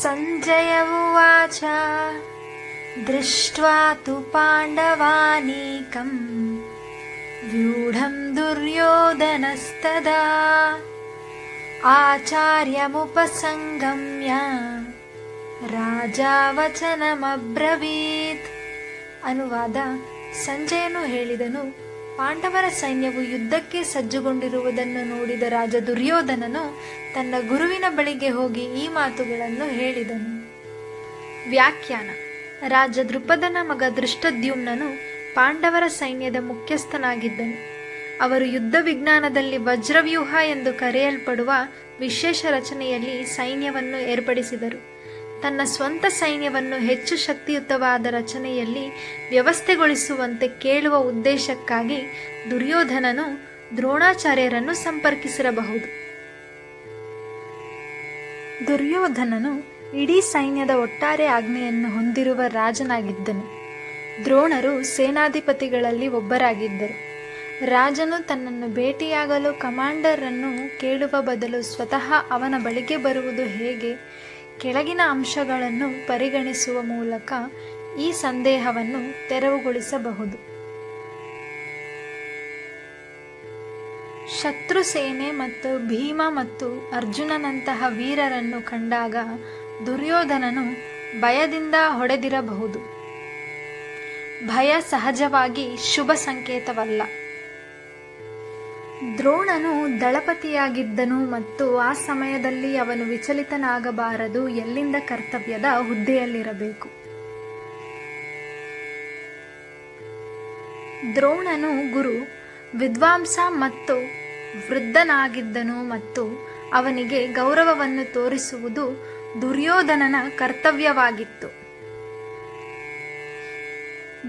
सञ्जय उवाच दृष्ट्वा तु पाण्डवानीकम् व्यूढं दुर्योधनस्तदा आचार्यमुपसङ्गम्य ರಾಜಾವಚನಮಬ್ರವೀತ್ ಅನುವಾದ ಸಂಜಯನು ಹೇಳಿದನು ಪಾಂಡವರ ಸೈನ್ಯವು ಯುದ್ಧಕ್ಕೆ ಸಜ್ಜುಗೊಂಡಿರುವುದನ್ನು ನೋಡಿದ ರಾಜ ದುರ್ಯೋಧನನು ತನ್ನ ಗುರುವಿನ ಬಳಿಗೆ ಹೋಗಿ ಈ ಮಾತುಗಳನ್ನು ಹೇಳಿದನು. ವ್ಯಾಖ್ಯಾನ. ರಾಜ ದೃಪದನ ಮಗ ದೃಷ್ಟದ್ಯುಮ್ನನು ಪಾಂಡವರ ಸೈನ್ಯದ ಮುಖ್ಯಸ್ಥನಾಗಿದ್ದನು. ಅವರು ಯುದ್ಧ ವಿಜ್ಞಾನದಲ್ಲಿ ವಜ್ರವ್ಯೂಹ ಎಂದು ಕರೆಯಲ್ಪಡುವ ವಿಶೇಷ ರಚನೆಯಲ್ಲಿ ಸೈನ್ಯವನ್ನು ಏರ್ಪಡಿಸಿದರು. ತನ್ನ ಸ್ವಂತ ಸೈನ್ಯವನ್ನು ಹೆಚ್ಚು ಶಕ್ತಿಯುತವಾದ ರಚನೆಯಲ್ಲಿ ವ್ಯವಸ್ಥೆಗೊಳಿಸುವಂತೆ ಕೇಳುವ ಉದ್ದೇಶಕ್ಕಾಗಿ ದುರ್ಯೋಧನನು ದ್ರೋಣಾಚಾರ್ಯರನ್ನು ಸಂಪರ್ಕಿಸಿರಬಹುದು. ದುರ್ಯೋಧನನು ಇಡೀ ಸೈನ್ಯದ ಒಟ್ಟಾರೆ ಆಜ್ಞೆಯನ್ನು ಹೊಂದಿರುವ ರಾಜನಾಗಿದ್ದನು. ದ್ರೋಣರು ಸೇನಾಧಿಪತಿಗಳಲ್ಲಿ ಒಬ್ಬರಾಗಿದ್ದರು. ರಾಜನು ತನ್ನನ್ನು ಭೇಟಿಯಾಗಲು ಕಮಾಂಡರನ್ನು ಕೇಳುವ ಬದಲು ಸ್ವತಃ ಅವನ ಬಳಿಗೆ ಬರುವುದು ಹೇಗೆ? ಕೆಳಗಿನ ಅಂಶಗಳನ್ನು ಪರಿಗಣಿಸುವ ಮೂಲಕ ಈ ಸಂದೇಹವನ್ನು ತೆರವುಗೊಳಿಸಬಹುದು. ಶತ್ರು ಸೇನೆ ಮತ್ತು ಭೀಮ ಮತ್ತು ಅರ್ಜುನನಂತಹ ವೀರರನ್ನು ಕಂಡಾಗ ದುರ್ಯೋಧನನು ಭಯದಿಂದ ಹೊಡೆದಿರಬಹುದು. ಭಯ ಸಹಜವಾಗಿ ಶುಭ ಸಂಕೇತವಲ್ಲ. ದ್ರೋಣನು ದಳಪತಿಯಾಗಿದ್ದನು ಮತ್ತು ಆ ಸಮಯದಲ್ಲಿ ಅವನು ವಿಚಲಿತನಾಗಬಾರದು, ಎಲ್ಲಿಂದ ಕರ್ತವ್ಯದ ಹುದ್ದೆಯಲ್ಲಿರಬೇಕು. ದ್ರೋಣನು ಗುರು, ವಿದ್ವಾಂಸ ಮತ್ತು ವೃದ್ಧನಾಗಿದ್ದನು ಮತ್ತು ಅವನಿಗೆ ಗೌರವವನ್ನು ತೋರಿಸುವುದು ದುರ್ಯೋಧನನ ಕರ್ತವ್ಯವಾಗಿತ್ತು.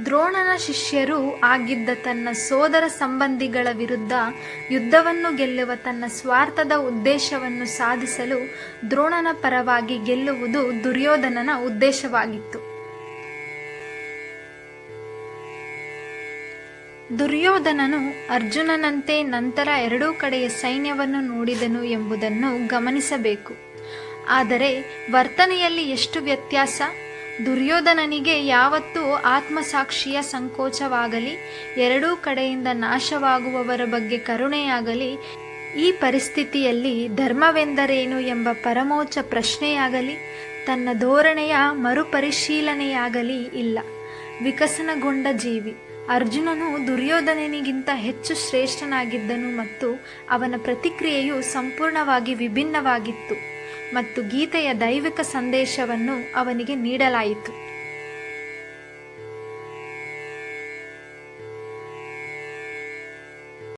ದ್ರೋಣನ ಶಿಷ್ಯರು ಆಗಿದ್ದ ತನ್ನ ಸೋದರ ಸಂಬಂಧಿಗಳ ವಿರುದ್ಧ ಯುದ್ಧವನ್ನು ಗೆಲ್ಲುವ ತನ್ನ ಸ್ವಾರ್ಥದ ಉದ್ದೇಶವನ್ನು ಸಾಧಿಸಲು ದ್ರೋಣನ ಪರವಾಗಿ ಗೆಲ್ಲುವುದು ದುರ್ಯೋಧನನ ಉದ್ದೇಶವಾಗಿತ್ತು. ದುರ್ಯೋಧನನು ಅರ್ಜುನನಂತೆ ನಂತರ ಎರಡೂ ಕಡೆಯ ಸೈನ್ಯವನ್ನು ನೋಡಿದನು ಎಂಬುದನ್ನು ಗಮನಿಸಬೇಕು. ಆದರೆ ವರ್ತನೆಯಲ್ಲಿ ಎಷ್ಟು ವ್ಯತ್ಯಾಸ? ದುರ್ಯೋಧನನಿಗೆ ಯಾವತ್ತೂ ಆತ್ಮಸಾಕ್ಷಿಯ ಸಂಕೋಚವಾಗಲಿ, ಎರಡೂ ಕಡೆಯಿಂದ ನಾಶವಾಗುವವರ ಬಗ್ಗೆ ಕರುಣೆಯಾಗಲಿ, ಈ ಪರಿಸ್ಥಿತಿಯಲ್ಲಿ ಧರ್ಮವೆಂದರೇನು ಎಂಬ ಪರಮೋಚ್ಚ ಪ್ರಶ್ನೆಯಾಗಲಿ, ತನ್ನ ಧೋರಣೆಯ ಮರುಪರಿಶೀಲನೆಯಾಗಲಿ ಇಲ್ಲ. ವಿಕಸನಗೊಂಡ ಜೀವಿ, ಅರ್ಜುನನು ದುರ್ಯೋಧನನಿಗಿಂತ ಹೆಚ್ಚು ಶ್ರೇಷ್ಠನಾಗಿದ್ದನು ಮತ್ತು ಅವನ ಪ್ರತಿಕ್ರಿಯೆಯು ಸಂಪೂರ್ಣವಾಗಿ ವಿಭಿನ್ನವಾಗಿತ್ತು. ಮತ್ತು ಗೀತೆಯ ದೈವಿಕ ಸಂದೇಶವನ್ನು ಅವನಿಗೆ ನೀಡಲಾಯಿತು.